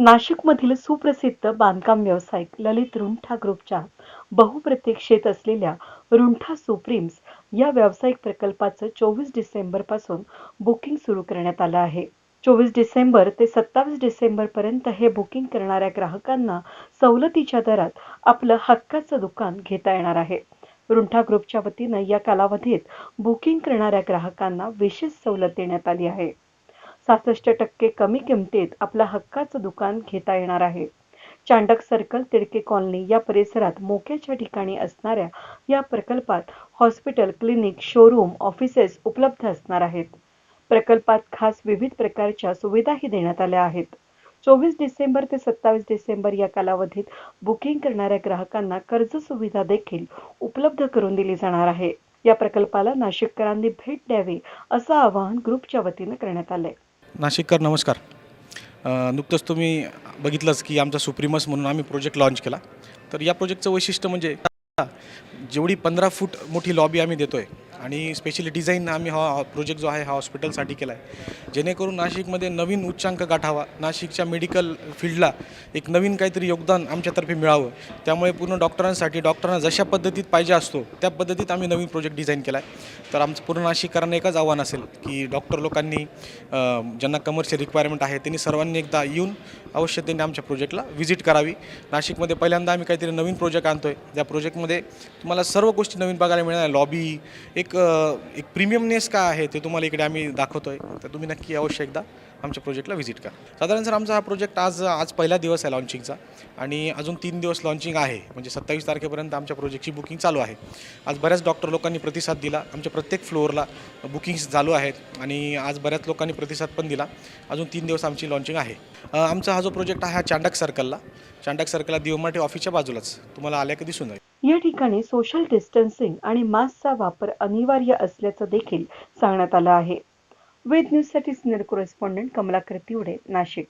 नाशिकमधील सुप्रसिद्ध बांधकाम व्यावसायिक ललित रुंठा ग्रुपच्या बहुप्रतीक्षेत असलेल्या रुंठा सुप्रीम्स या व्यावसायिक प्रकल्पाचं चोवीस डिसेंबरपासून बुकिंग सुरू करण्यात आलं आहे. चोवीस डिसेंबर ते सत्तावीस डिसेंबरपर्यंत हे बुकिंग करणाऱ्या ग्राहकांना सवलतीच्या दरात आपलं हक्काचं दुकान घेता येणार आहे. रुंठा ग्रुपच्या वतीनं या कालावधीत बुकिंग करणाऱ्या ग्राहकांना विशेष सवलत देण्यात आली आहे. सहासष्ट टक्के कमी किमतीत आपला हक्काचं दुकान घेता येणार आहे. चांडक सर्कल तिडके कॉलनी या परिसरात मोक्याच्या ठिकाणी असणाऱ्या या प्रकल्पात हॉस्पिटल क्लिनिक शोरूम ऑफिसेस उपलब्ध असणार आहेत. प्रकल्पात खास विविध प्रकारच्या सुविधाही देण्यात आल्या आहेत. चोवीस डिसेंबर ते सत्तावीस डिसेंबर या कालावधीत बुकिंग करणाऱ्या ग्राहकांना कर्ज सुविधा देखील उपलब्ध करून दिली जाणार आहे. या प्रकल्पाला नाशिककरांनी भेट द्यावी असं आवाहन ग्रुपच्या वतीनं करण्यात आलंय. नाशिककर नमस्कार. नुकतंच तुम्ही बघितलंच की आमचा सुप्रीमस म्हणून आम्ही प्रोजेक्ट लॉन्च केला. तर या प्रोजेक्टचं वैशिष्ट्य म्हणजे जेवढी पंधरा फूट मोठी लॉबी आम्ही देतो आहे आणि स्पेशली डिझाईन आम्ही हा प्रोजेक्ट जो आहे हा हॉस्पिटलसाठी केला आहे जेणेकरून नाशिकमध्ये नवीन उच्चांक गाठावा. नाशिकच्या मेडिकल फील्डला एक नवीन काहीतरी योगदान आमच्यातर्फे मिळावं. त्यामुळे पूर्ण डॉक्टरांसाठी डॉक्टरांना जशा पद्धतीत पाहिजे असतो त्या पद्धतीत आम्ही नवीन प्रोजेक्ट डिझाईन केला आहे तर आमचं पूर्ण नाशिककरांना एकच आव्हान असेल की डॉक्टर लोकांनी ज्यांना कमर्शियल रिक्वायरमेंट आहे त्यांनी सर्वांनी एकदा येऊन अवश्य त्यांनी आमच्या प्रोजेक्टला व्हिजिट करावी. नाशिकमध्ये पहिल्यांदा आम्ही काहीतरी नवीन प्रोजेक्ट आणतो आहे त्या प्रोजेक्टमध्ये तुम्हाला सर्व गोष्टी नवीन बघायला मिळणार. लॉबी एक एक प्रीमियमनेस काय आहे ते तुम्हाला इकडे आम्ही दाखवतो आहे तर तुम्ही नक्की अवश्य एकदा आमच्या प्रोजेक्टला व्हिजिट करा. साधारण सर आमचा हा प्रोजेक्ट आज आज पहिला दिवस आहे लॉन्चिंगचा आणि अजून तीन दिवस लॉन्चिंग आहे. म्हणजे सत्तावीस तारखेपर्यंत आमच्या प्रोजेक्टची बुकिंग चालू आहे. आज बऱ्याच डॉक्टर लोकांनी प्रतिसाद दिला. आमच्या प्रत्येक फ्लोअरला बुकिंग्स चालू आहेत आणि आज बऱ्याच लोकांनी प्रतिसाद पण दिला. अजून तीन दिवस आमची लॉन्चिंग आहे. आमचा हा जो प्रोजेक्ट आहे हा चांडक सर्कलला चांडक सर्कलला दिवमाटी ऑफिसच्या बाजूलाच. तुम्हाला आल्या की दिसून जाईल या ठिकाणी सोशल डिस्टन्सिंग आणि मास्कचा वापर अनिवार्य असल्याचं देखील सांगण्यात आलं आहे. वेद न्यूजसाठी सिनियर कॉरेस्पॉन्डंट कमलाकर तिवडे नाशिक.